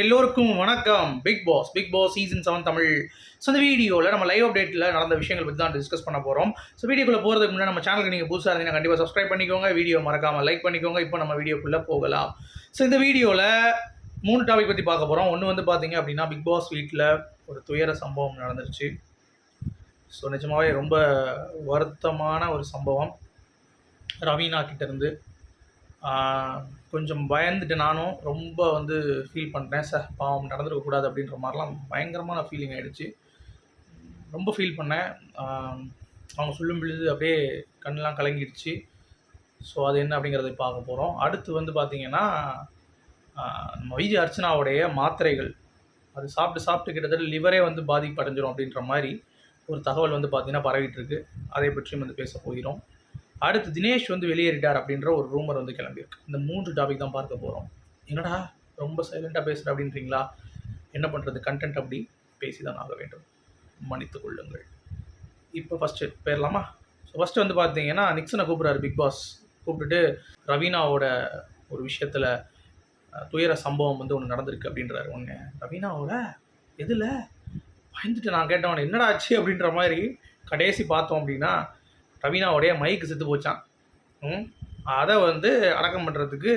எல்லோருக்கும் வணக்கம். Big Boss Big Boss season seven Tamil. So இந்த வீடியோவில் நம்ம லைவ் அப்டேட்டில் நடந்த விஷயங்கள் பற்றி தான் டிஸ்கஸ் பண்ண போகிறோம் ஸோ வீடியோக்குள்ளே போகிறதுக்கு முன்னாடி நம்ம சேனலுக்கு நீங்கள் புதுசாக இருந்தீங்கன்னா கண்டிப்பாக சப்ஸ்கிரைப் பண்ணிக்கோங்க. வீடியோ மறக்காமல் லைக் பண்ணிக்கோங்க. இப்போ நம்ம வீடியோக்குள்ளே போகலாம். ஸோ இந்த வீடியோவில் மூணு டாபிக் பற்றி பார்க்க போகிறோம் ஒன்று வந்து பார்த்தீங்க அப்படின்னா பிக் பாஸ் வீட்டில் ஒரு துயர சம்பவம் நடந்துருச்சு. ஸோ நிஜமாகவே ரொம்ப வருத்தமான ஒரு சம்பவம். ரவீனா கிட்டேருந்து கொஞ்சம் பயந்துட்டு நானும் ரொம்ப வந்து ஃபீல் பண்ணுறேன் சார் பாவம் நடந்துருக்கக்கூடாது அப்படின்ற மாதிரிலாம் பயங்கரமான ஃபீலிங் ஆகிடுச்சு ரொம்ப ஃபீல் பண்ணேன். அவங்க சொல்லும் பொழுது அப்படியே கண்ணெலாம் கலங்கிடுச்சு. ஸோ அது என்ன அப்படிங்கிறத பார்க்க போகிறோம் அடுத்து வந்து பார்த்திங்கன்னா வைஜி அர்ச்சனாவுடைய மாத்திரைகள். அது சாப்பிட்டு சாப்பிட்டு கிட்டத்தட்ட லிவரே வந்து பாதிப்படைஞ்சிரும் அப்படின்ற மாதிரி ஒரு தகவல் வந்து பார்த்திங்கன்னா பரவிட்டு இருக்கு. அதை பற்றியும் வந்து பேச போகிறோம். அடுத்து தினேஷ் வந்து வெளியேறிட்டார் அப்படின்ற ஒரு ரூமர் வந்து கிளம்பியிருக்கு. இந்த மூன்று டாபிக் தான் பார்க்க போகிறோம் என்னடா ரொம்ப சைலண்ட்டாக பேசுகிற அப்படின்றீங்களா? என்ன பண்ணுறது கண்டென்ட் அப்படி பேசி தான் ஆக வேண்டும். மன்னித்து கொள்ளுங்கள். இப்போ ஃபஸ்ட்டு போயிடலாமா ஸோ ஃபஸ்ட்டு வந்து பார்த்தீங்கன்னா நிக்சனை கூப்பிட்றாரு பிக் பாஸ் கூப்பிட்டுட்டு ரவீனாவோட ஒரு விஷயத்தில் துயர சம்பவம் வந்து ஒன்று நடந்திருக்கு அப்படின்றாரு. ஒன்று ரவீனாவோட எதில்? பயந்துட்டு நான் கேட்டவன் என்னடா ஆச்சு அப்படின்ற மாதிரி கடைசி பார்த்தோம் அப்படின்னா ரவீனாவுடைய மைக்கு செத்து போச்சான் ம்? அதை வந்து அடக்கம் பண்ணுறதுக்கு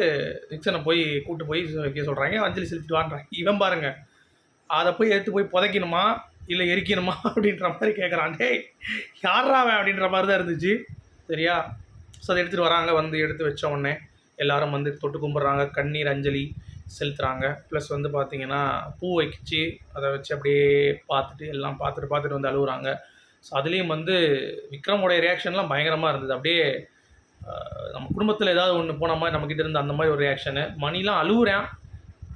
நிக்சனை போய் கூட்டு போய் வைக்க சொல்கிறாங்க அஞ்சலி செலுத்திட்டு வான்றாங்க இவன் பாருங்க. அதை போய் எடுத்து போய் புதைக்கணுமா? இல்லை எரிக்கணுமா? அப்படின்ற மாதிரி கேட்குறான் டேய் யாரா அவன் அப்படின்ற மாதிரி தான் இருந்துச்சு. சரியா? ஸோ அதை எடுத்துகிட்டு வராங்க. வந்து எடுத்து வச்ச உடனே எல்லாரும் வந்து தொட்டு கும்பிட்றாங்க. கண்ணீர் அஞ்சலி செலுத்துகிறாங்க ப்ளஸ் வந்து பார்த்திங்கன்னா பூ வச்சு அதை வச்சு அப்படியே பார்த்துட்டு எல்லாம் பார்த்துட்டு பார்த்துட்டு வந்து அழுகுறாங்க ஸோ அதுலேயும் வந்து விக்ரமோடைய ரியாக்ஷன்லாம் பயங்கரமாக இருந்தது. அப்படியே நம்ம குடும்பத்தில் ஏதாவது ஒன்று போன மாதிரி நம்மக்கிட்ட இருந்த அந்த மாதிரி ஒரு ரியாக்ஷனு மணிலாம் அழுகுறேன்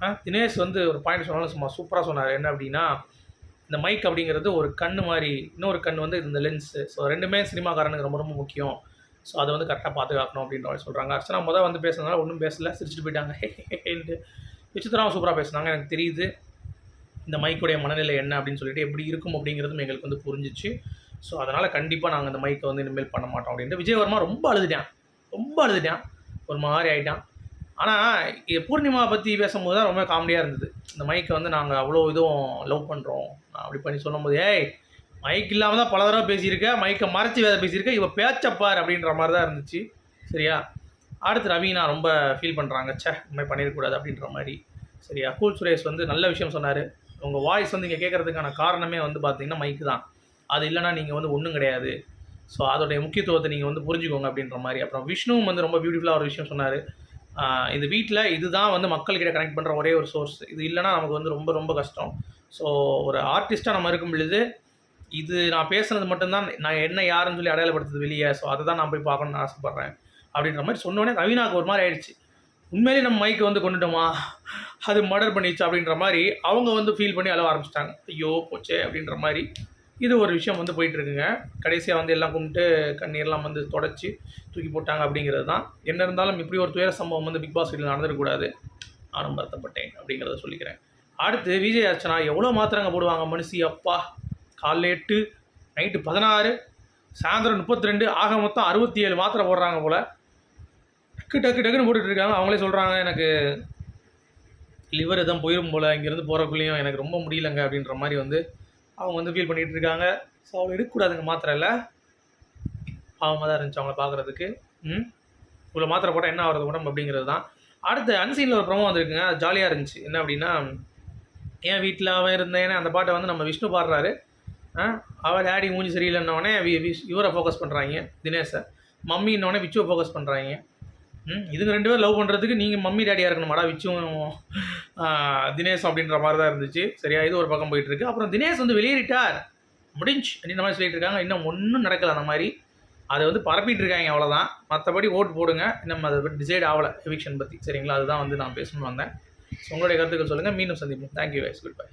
ஆ தினேஷ் வந்து ஒரு பாயிண்ட் சொன்னாலும் சும்மா சூப்பராக சொன்னார். என்ன அப்படின்னா இந்த மைக் அப்படிங்கிறது ஒரு கண் மாதிரி இன்னொரு கண் வந்து இந்த லென்ஸு ஸோ ரெண்டுமே சினிமாக்காரனுக்கு ரொம்ப ரொம்ப முக்கியம். ஸோ அதை வந்து கரெக்டாக பாதுகாக்கணும் அப்படின்ற மாதிரி சொல்கிறாங்க அர்ச்சனா முதல் வந்து பேசுனதுனால ஒன்றும் பேசலை சிரிச்சுட்டு போயிட்டாங்க. விசித்திரம் சூப்பராக பேசுனாங்க. எனக்கு தெரியுது. இந்த மைக்குடைய மனநிலை என்ன அப்படின்னு சொல்லிட்டு எப்படி இருக்கும் அப்படிங்கிறதும் எங்களுக்கு வந்து புரிஞ்சிச்சு. ஸோ அதனால் கண்டிப்பாக நாங்கள் இந்த மைக்கை வந்து இனிமேல் பண்ண மாட்டோம் அப்படின்ட்டு விஜயவர்மா ரொம்ப அழுதுட்டான். ரொம்ப அழுதுட்டான். ஒரு மாதிரி ஆகிட்டான் ஆனால் இது பூர்ணிமா பற்றி பேசும்போது தான் ரொம்ப காமெடியாக இருந்தது. இந்த மைக்கை வந்து நாங்கள் அவ்வளோ இதுவும் லவ் பண்ணுறோம் அப்படி பண்ணி சொல்லும்போது ஏய் மைக் இல்லாமல் தான் பல தடவை பேசியிருக்க. மைக்கை மறைச்சி வேலை பேசியிருக்க. இவள் பேச்சப்பார் அப்படின்ற மாதிரி தான் இருந்துச்சு. சரியா? அடுத்து ரவீனா ரொம்ப ஃபீல் பண்ணுறாங்க ச்சே இந்த மாதிரி பண்ணிடக்கூடாது அப்படின்ற மாதிரி. சரியா? கூல் சுரேஷ் வந்து நல்ல விஷயம் சொன்னார். உங்கள் வாய்ஸ் வந்து இங்கே கேட்குறதுக்கான காரணமே வந்து பார்த்தீங்கன்னா மைக்கு தான். அது இல்லைன்னா நீங்கள் வந்து ஒன்றும் கிடையாது. ஸோ அதோடைய முக்கியத்துவத்தை நீங்கள் வந்து புரிஞ்சுக்கோங்க அப்படின்ற மாதிரி. அப்புறம் விஷ்ணுவும் வந்து ரொம்ப பியூட்டிஃபுல்லாக ஒரு விஷயம் சொன்னார். இந்த வீட்டில் இதுதான் வந்து மக்கள்கிட்ட கனெக்ட் பண்ணுற ஒரே ஒரு சோர்ஸ் இது இல்லைன்னா நமக்கு வந்து ரொம்ப ரொம்ப கஷ்டம். ஸோ ஒரு ஆர்டிஸ்ட்டாக நம்ம இருக்கும் பொழுது இது நான் பேசுனது மட்டும்தான் நான் என்ன யாருன்னு சொல்லி அடையாளப்படுத்துது வெளியே. ஸோ அதை தான் நான் போய் பார்க்கணும்னு ஆசைப்பட்றேன். அப்படின்ற மாதிரி சொன்னோடனே ரவீனாவுக்கு ஒரு மாதிரி ஆயிடுச்சு. உண்மையிலே நம்ம மைக்கை வந்து கொண்டுட்டோமா? அது மர்டர் பண்ணிச்சு அப்படின்ற மாதிரி அவங்க வந்து ஃபீல் பண்ணி அழ ஆரம்பிச்சிட்டாங்க. ஐயோ போச்சே அப்படின்ற மாதிரி இது ஒரு விஷயம் வந்து போயிட்டுருக்குங்க கடைசியாக வந்து எல்லாம் கும்பிட்டு கண்ணீர்லாம் வந்து தொடச்சி தூக்கி போட்டாங்க அப்படிங்கிறது தான். என்ன இருந்தாலும் இப்படி ஒரு துயர சம்பவம் வந்து பிக் பாஸ் வீட்டில் நடந்துடக்கூடாது நானும் வருத்தப்பட்டேன் அப்படிங்கிறத சொல்லிக்கிறேன். அடுத்து விஜய் அர்ச்சனா எவ்வளோ மாத்திரங்க போடுவாங்க மனுஷி? அப்பா காலைல எட்டு நைட்டு பதினாறு சாயந்தரம் முப்பத்தி ரெண்டு ஆக மொத்தம் அறுபத்தி ஏழு மாத்திரை போடுறாங்க போல். டக்கு டக்கு டக்குன்னு போட்டுட்டு இருக்காங்க. அவங்களே சொல்கிறாங்க எனக்கு லிவர் எதுவும் போயிடும் போல் இங்கேருந்து போகிறக்குள்ளேயும் எனக்கு ரொம்ப முடியலங்க அப்படின்ற மாதிரி வந்து அவங்க வந்து ஃபீல் பண்ணிகிட்டு இருக்காங்க. ஸோ அவங்க எடுக்கக்கூடாதுங்க மாத்திரை இல்லை. பாவமாக தான் இருந்துச்சு அவங்கள பார்க்குறதுக்கு. ம்? இவ்வளோ மாத்திரை போட்டால் என்ன ஆகிறது உடம்பு அப்படிங்கிறது தான். அடுத்து அன்சீனில் ஒரு ப்ரமோ வந்திருக்குங்க. அது ஜாலியாக இருந்துச்சு. என்ன அப்படின்னா என் வீட்டில் அவன் இருந்தேனே அந்த பாட்டை வந்து நம்ம விஷ்ணு பாடுறாரு. ஆ? அவள் டேடி மூஞ்சி சரியில்லைன்னொடனே இவரை ஃபோக்கஸ் பண்ணுறாங்க தினேஷை மம்மின்னொடனே விச்சுவை ஃபோக்கஸ் பண்ணுறாங்க இதுங்க ரெண்டு பேரும் லவ் பண்ணுறதுக்கு நீங்கள் மம்மி டேடியாக இருக்கணுமாடா விச்சும் தினேஷ் அப்படின்ற மாதிரி தான் இருந்துச்சு. சரியா இது ஒரு பக்கம் போயிட்டு இருக்கு. அப்புறம் தினேஷ் வந்து வெளியேறிட்டார். முடிஞ்சு. அப்படின்ற மாதிரி சொல்லிட்டு இருக்காங்க. இன்னும் ஒன்றும் நடக்கல அந்த மாதிரி. அதை வந்து பரப்பிட்டு இருக்காங்க அவ்வளோதான் மற்றபடி ஓட்டு போடுங்க. நம்ம அதை பற்றி டிசைட் ஆகலை. எவிக்ஷன் பற்றி சரிங்களா? அதுதான் வந்து நான் பேசணும்னு வந்தேன். ஸோ உங்களுடைய கருத்துக்கள் சொல்லுங்கள் மீண்டும் சந்திப்போம். Thank you wise good bye